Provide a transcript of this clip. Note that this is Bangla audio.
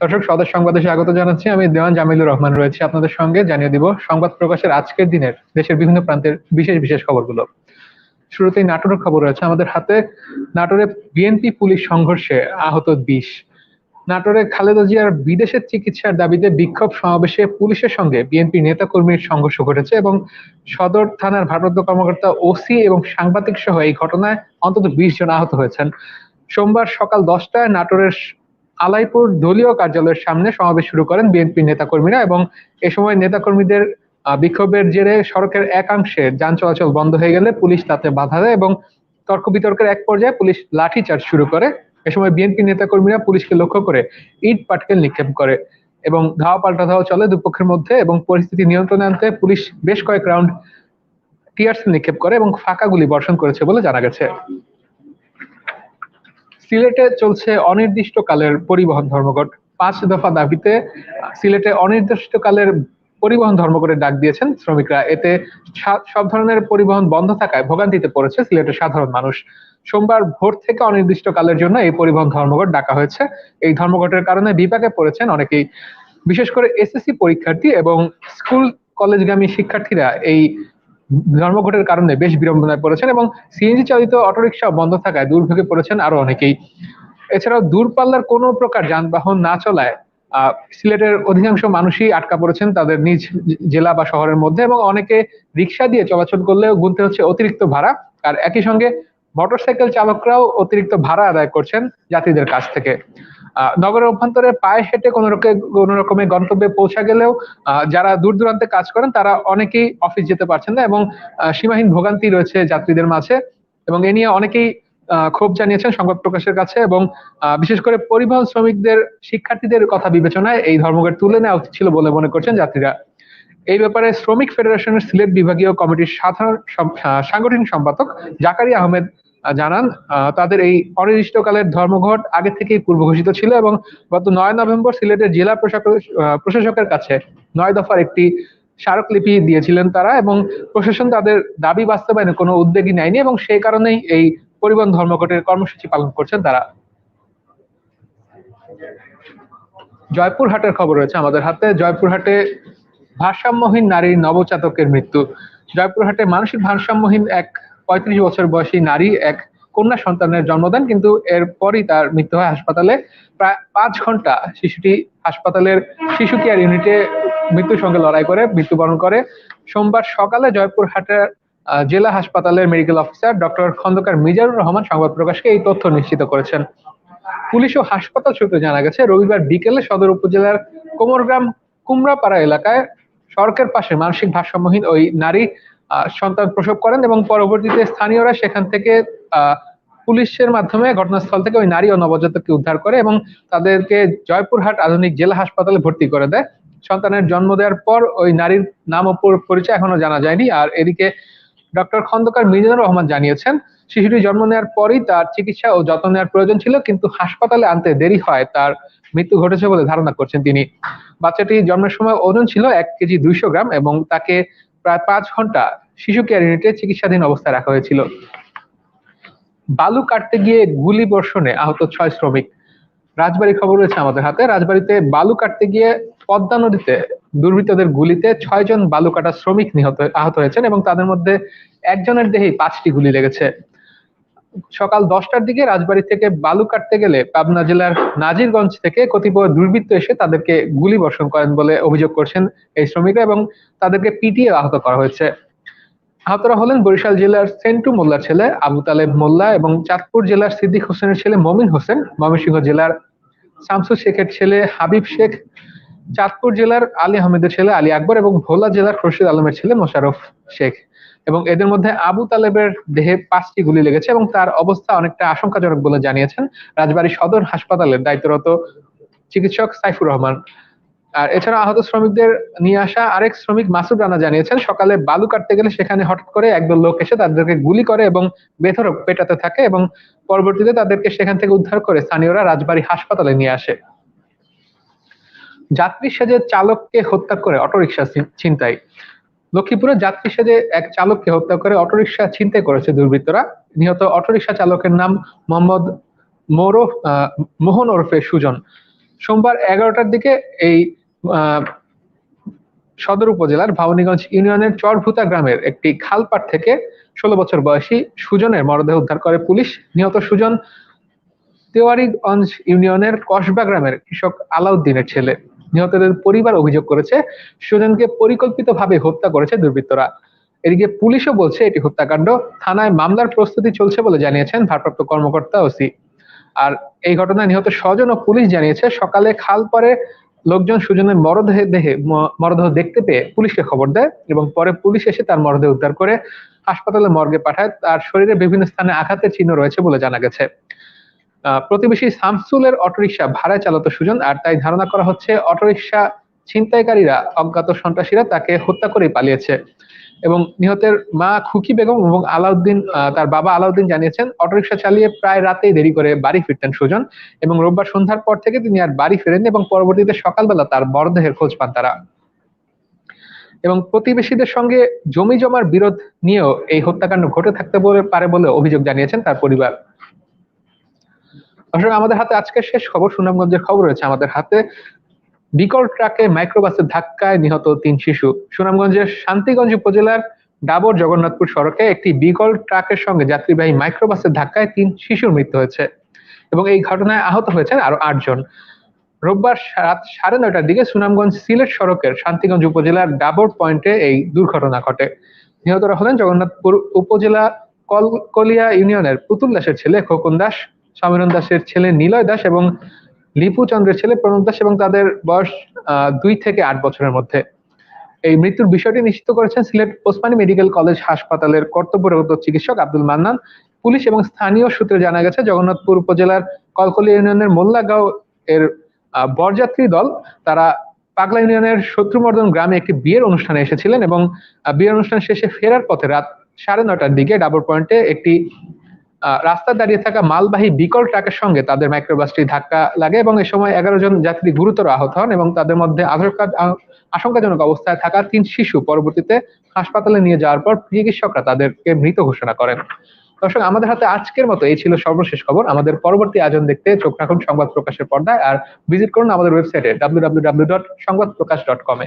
দর্শক সদস্য সংবাদে স্বাগত জানাচ্ছি। আমি দেওয়ান জামিলুর রহমান রয়েছে আপনাদের সঙ্গে। জানিয়ে দিব, সংবাদ প্রকাশের আজকের দিনের দেশের বিভিন্ন প্রান্তের বিশেষ বিশেষ খবরগুলো। শুরুতেই নাটোরের খবর রয়েছে। আমাদের হাতে নাটোরে বিএনপি পুলিশ সংঘর্ষে আহত বিশ। নাটোরে খালেদা জিয়ার বিদেশের চিকিৎসার দাবিতে বিক্ষোভ সমাবেশে পুলিশের সঙ্গে বিএনপি নেতাকর্মীর সংঘর্ষ ঘটেছে এবং সদর থানার ভারপ্রাপ্ত কর্মকর্তা ওসি এবং সাংবাদিক সহ এই ঘটনায় অন্তত বিশ জন আহত হয়েছেন। সোমবার সকাল দশটায় নাটোরের আলাইপুর দলীয় কার্যালয়ের সামনে সমাবেশ শুরু করেন বিএনপি নেতাকর্মীরা এবং এ সময় নেতাকর্মীদের বিক্ষোভের জেরে সড়কের একাংশে যান চলাচল বন্ধ হয়ে গেলে পুলিশ তাতে বাধা দেয় এবং তর্ক বিতর্কের এক পর্যায়ে পুলিশ লাঠিচার্জ শুরু করে। এ সময় বিএনপি নেতাকর্মীরা পুলিশকে লক্ষ্য করে ইট পাটকেল নিক্ষেপ করে এবং ধাওয়া পাল্টা ধাওয়া চলে দুপক্ষের মধ্যে এবং পরিস্থিতি নিয়ন্ত্রণে আনতে পুলিশ বেশ কয়েক রাউন্ড টিয়ার্স নিক্ষেপ করে এবং ফাঁকা গুলি বর্ষণ করেছে বলে জানা গেছে। সিলেটে চলছে অনির্দিষ্টকালের পরিবহন ধর্মঘট। পাঁচ দফা দাবিতে সিলেটে অনির্দিষ্টকালের পরিবহন ধর্মঘটের ডাক দিয়েছেন শ্রমিকরা। এতে সব ধরনের পরিবহন বন্ধ থাকায় ভোগান্তিতে পড়েছে সিলেটের সাধারণ মানুষ। সোমবার ভোর থেকে অনির্দিষ্টকালের জন্য এই পরিবহন ধর্মঘট ডাকা হয়েছে। এই ধর্মঘটের কারণে বিপাকে পড়েছেন অনেকেই। বিশেষ করে এসএসসি পরীক্ষার্থী এবং স্কুল কলেজগামী শিক্ষার্থীরা এই ধর্মঘটের কারণে বেশ বিড়ম্বনায় পড়েছেন এবং সিএনজি চালিত অটোরিকশা বন্ধ থাকায় দুর্ভোগে পড়েছেন আরও অনেকেই। এছাড়াও দূরপাল্লার কোনো প্রকার যানবাহন না চলায় সিলেটের অধিকাংশ মানুষই আটকা পড়েছেন তাদের নিজ জেলা বা শহরের মধ্যে এবং অনেকে রিক্সা দিয়ে চলাচল করলেও গুনতে হচ্ছে অতিরিক্ত ভাড়া। আর একই সঙ্গে মোটরসাইকেল চালকরাও অতিরিক্ত ভাড়া আদায় করছেন যাত্রীদের কাছ থেকে। নগরের অভ্যন্তরে পায়ে হেঁটে কোন কোন রকমের গন্তব্যে পৌঁছা গেলেও যারা দূর দূরান্তে কাজ করেন, তারা অনেকেই অফিস যেতে পারছেন না এবং সীমাহীন ভোগান্তি রয়েছে যাত্রীদের মাঝে এবং এ নিয়ে অনেকেই ক্ষোভ জানিয়েছেন সংবাদ প্রকাশের কাছে এবং বিশেষ করে পরিবহন শ্রমিকদের, শিক্ষার্থীদের কথা বিবেচনায় এই ধর্মঘট তুলে নেওয়া উচিত ছিল বলে মনে করছেন যাত্রীরা। এই ব্যাপারে শ্রমিক ফেডারেশনের সিলেট বিভাগীয় কমিটির সাধারণ সাংগঠনিক সম্পাদক জাকারি আহমেদ জানান তাদের এই অনির্দিষ্টকালের ধর্মঘট আগে থেকেই পূর্ব ঘোষিত ছিল এবং গত নয় নভেম্বর সিলেটের জেলা প্রশাসকের কাছে নয় দফার একটি স্মারকলিপি দিয়েছিলেন তারা এবং প্রশাসন তাদের দাবি বাস্তবায়নে কোনো উদ্যোগই নেয়নি এবং সেই কারণেই এই পরিবহন ধর্মঘটের কর্মসূচি পালন করছেন তারা। জয়পুরহাটের খবর রয়েছে আমাদের হাতে। জয়পুরহাটে ভারসাম্যহীন নারীর নবজাতকের মৃত্যু। জয়পুরহাটে মানসিক ভারসাম্যহীন এক পঁয়ত্রিশ বছর বয়সী নারী এক কন্যা সন্তানের জন্ম দেন, কিন্তু এরপরই তার মৃত্যু হয় হাসপাতালে। প্রায় পাঁচ ঘণ্টা শিশুটি হাসপাতালের শিশু কেয়ার ইউনিটে মৃত্যুর সঙ্গে লড়াই করে, মৃত্যুবরণ করে। সোমবার সকালে জয়পুরহাটের জেলা হাসপাতালের medical officer doctor Khandaker Mizanur Rahman সংবাদ প্রকাশকে এই তথ্য নিশ্চিত করেছেন। পুলিশ ও হাসপাতাল সূত্রে জানা গেছে, রবিবার বিকেলে সদর উপজেলার কোমরগ্রাম কুমড়াপাড়া এলাকায় সড়কের পাশে মানসিক ভারসাম্যহীন ওই নারী সন্তান প্রসব করেন এবং পরবর্তীতে স্থানীয়রা সেখান থেকে পুলিশের মাধ্যমে ঘটনাস্থল থেকে ওই নারী ও নবজাতককে উদ্ধার করে এবং তাদেরকে জয়পুরহাট আধুনিক জেলা হাসপাতালে ভর্তি করে দেয়। সন্তানের জন্ম দেওয়ার পর ওই নারীর নাম ও পরিচয় এখনও জানা যায়নি। আর এদিকে ডক্টর খন্দকার মিজানুর রহমান জানিয়েছেন শিশুটি জন্ম নেওয়ার পরই তার চিকিৎসা ও যত্ন নেওয়ার প্রয়োজন ছিল, কিন্তু হাসপাতালে আনতে দেরি হয়, তার মৃত্যু ঘটেছে বলে ধারণা করছেন তিনি। বাচ্চাটি জন্মের সময় ওজন ছিল এক কেজি দুইশো গ্রাম এবং তাকে প্রায় পাঁচ ঘণ্টা শিশু কেয়ার ইউনিটে চিকিৎসাধীন অবস্থায় রাখা হয়েছিল। বালু কাটতে গিয়ে গুলি বর্ষণে আহত ছয় শ্রমিক। রাজবাড়ি খবর রয়েছে আমাদের হাতে। রাজবাড়িতে বালু কাটতে গিয়ে পদ্মা নদীতে দুর্বৃত্তদের গুলিতে ছয় জন বালু কাটা শ্রমিক নিহত আহত হয়েছেন এবং তাদের মধ্যে একজনের দেহেই পাঁচটি গুলি লেগেছে। সকাল দশটার দিকে রাজবাড়ি থেকে বালু কাটতে গেলে পাবনা জেলার নাজিরগঞ্জ থেকে কতিপয় দুর্বৃত্ত এসে তাদেরকে গুলি বর্ষণ করেন বলে অভিযোগ করছেন এই শ্রমিকরা এবং তাদেরকে পিটিয়ে আহত করা হয়েছে। আহতরা হলেন বরিশাল জেলার সেন্টু মোল্লার ছেলে, আবু তালেব মোল্লা এবং চাঁদপুর জেলার সিদ্দিক হোসেনের ছেলে মমিন হোসেন, ময়মনসিংহ জেলার শামসুল শেখের ছেলে হাবিব শেখ, চাঁদপুর জেলার আলী আহমেদের ছেলে আলী আকবর এবং ভোলা জেলার খরশিদ আলমের ছেলে মোশারফ শেখ। এবং এদের মধ্যে আবু তালেবের দেহে পাঁচটি গুলি লেগেছে এবং তার অবস্থা অনেকটা আশঙ্কাজনক বলে জানিয়েছেন রাজবাড়ী সদর হাসপাতালের দায়িত্বরত চিকিৎসক সাইফুর রহমান। আর এছাড়া আহত শ্রমিকদের নিয়ে আসা আরেক শ্রমিক মাসুদ রানা জানিয়েছেন, সকালে বালু কাটতে গেলে সেখানে হঠাৎ করে একদল লোক এসে তাদেরকে গুলি করে এবং বেধরক পেটাতে থাকে এবং পরবর্তীতে তাদেরকে সেখান থেকে উদ্ধার করে স্থানীয়রা রাজবাড়ী হাসপাতালে নিয়ে আসে। যাত্রী সেজে চালককে হত্যা করে অটোরিকশা ছিনতাই। লক্ষ্মীপুরে যাত্রী সেজে এক চালককে হত্যা করে অটোরিকশা ছিনতাই করেছে দুর্বৃত্তরা। নিহত অটোরিকশা চালকের নাম মোহাম্মদ মোরফ মোহন ওরফে সুজন। সোমবার এগারোটার দিকে এই সদর উপজেলার ভাবনীগঞ্জ ইউনিয়নের চরভুতা গ্রামের একটি খালপাট থেকে ষোলো বছর বয়সী সুজনের মরদেহ উদ্ধার করে পুলিশ। নিহত সুজন তেওয়ারিগঞ্জ ইউনিয়নের কসবা গ্রামের কৃষক আলাউদ্দিনের ছেলে। নিহতদের পরিবার অভিযোগ করেছে, সুজনকে পরিকল্পিতভাবে হত্যা করেছে দুর্বৃত্তরা। এদিকে পুলিশও বলছে, এটি হত্যাকাণ্ড থানায় মামলার প্রস্তুতি চলছে বলে জানিয়েছেন ভারপ্রাপ্ত কর্মকর্তা ওসি। আর এই ঘটনায় নিহত স্বজন ও পুলিশ জানিয়েছে, সকালে খাল পরে লোকজন সুজনের মরদেহ দেহে মরদেহ দেখতে পেয়ে পুলিশকে খবর দেয় এবং পরে পুলিশ এসে তার মরদেহ উদ্ধার করে হাসপাতালে মর্গে পাঠায়। তার শরীরে বিভিন্ন স্থানে আঘাতের চিহ্ন রয়েছে বলে জানা গেছে। প্রতিবেশী শামসুলের অটোরিকশা ভাড়ায় চালাত সুজন আর তাই ধারণা করা হচ্ছে অটোরিকশা ছিনতাইকারীরা অজ্ঞাত সন্ত্রাসীরা তাকে হত্যা করে পালিয়েছে। এবং নিহতের মা খুকি বেগম এবং আলাউদ্দিন তার বাবা আলাউদ্দিন জানিয়েছেন, অটোরিকশা চালিয়ে প্রায় রাতেই দেরি করে বাড়ি ফিরতেন সুজন এবং রোববার সন্ধ্যার পর থেকে তিনি আর বাড়ি ফেরেননি এবং পরবর্তীতে সকালবেলা তার মরদেহের খোঁজ পান তারা। এবং প্রতিবেশীদের সঙ্গে জমি জমার বিরোধ নিয়েও এই হত্যাকাণ্ড ঘটে থাকতে পারে বলে অভিযোগ জানিয়েছেন তার পরিবার। দর্শক আমাদের হাতে আজকের শেষ খবর, সুনামগঞ্জের খবর রয়েছে আমাদের হাতে। বিকল ট্রাকে মাইক্রোবাসের ধাক্কায় নিহত তিন শিশু। সুনামগঞ্জের শান্তিগঞ্জ উপজেলার ডাবর জগন্নাথপুর সড়কে একটি বিকল ট্রাকের সঙ্গে যাত্রীবাহী মাইক্রোবাসের ধাক্কায় তিন শিশুর মৃত্যু হয়েছে এবং এই ঘটনায় আহত হয়েছেন আরও আটজন। রোববার রাত সাড়ে নয়টার দিকে সুনামগঞ্জ সিলেট সড়কের শান্তিগঞ্জ উপজেলার ডাবর পয়েন্টে এই দুর্ঘটনা ঘটে। নিহতরা হলেন জগন্নাথপুর উপজেলা কলকলিয়া ইউনিয়নের পুতুল দাসের ছেলে খোকন দাস সমীরণ দাসের ছেলে নিলয় দাস এবং লিপু চন্দ্রের ছেলে প্রণব দাস এবং তাদের বয়স দুই থেকে আট বছরের মধ্যে। এই মৃত্যুর বিষয়টি নিশ্চিত করেছেন সিলেট ওসমানী মেডিকেল কলেজ হাসপাতালের কর্তব্যরত চিকিৎসক আব্দুল মান্নান। পুলিশ এবং স্থানীয় সূত্রে জানা গেছে, জগন্নাথপুর উপজেলার কলকলিয়া ইউনিয়নের মোল্লাগাঁও এর বরযাত্রী দল, তারা পাগলা ইউনিয়নের শত্রুমর্দন গ্রামে একটি বিয়ের অনুষ্ঠানে এসেছিলেন এবং বিয়ের অনুষ্ঠান শেষে ফেরার পথে রাত সাড়ে নটার দিকে ডাবর পয়েন্টে একটি আহ, রাস্তায় দাঁড়িয়ে থাকা মালবাহী বিকল ট্রাকের সঙ্গে তাদের মাইক্রোবাসটি ধাক্কা লাগে এবং এ সময় এগারো জন যাত্রী গুরুতর আহত হন এবং তাদের মধ্যে আশঙ্কাজনক অবস্থায় থাকা তিন শিশু পরবর্তীতে হাসপাতালে নিয়ে যাওয়ার পর চিকিৎসকরা তাদেরকে মৃত ঘোষণা করেন। দর্শক আমাদের হাতে আজকের মতো এই ছিল সর্বশেষ খবর। আমাদের পরবর্তী আয়োজন দেখতে চোখ রাখুন সংবাদ প্রকাশের পর্দায় আর ভিজিট করুন আমাদের ওয়েবসাইটে ডাব্লিউ ডাব্লিউ ডাব্লিউ ডট সংবাদ প্রকাশ ডট কমে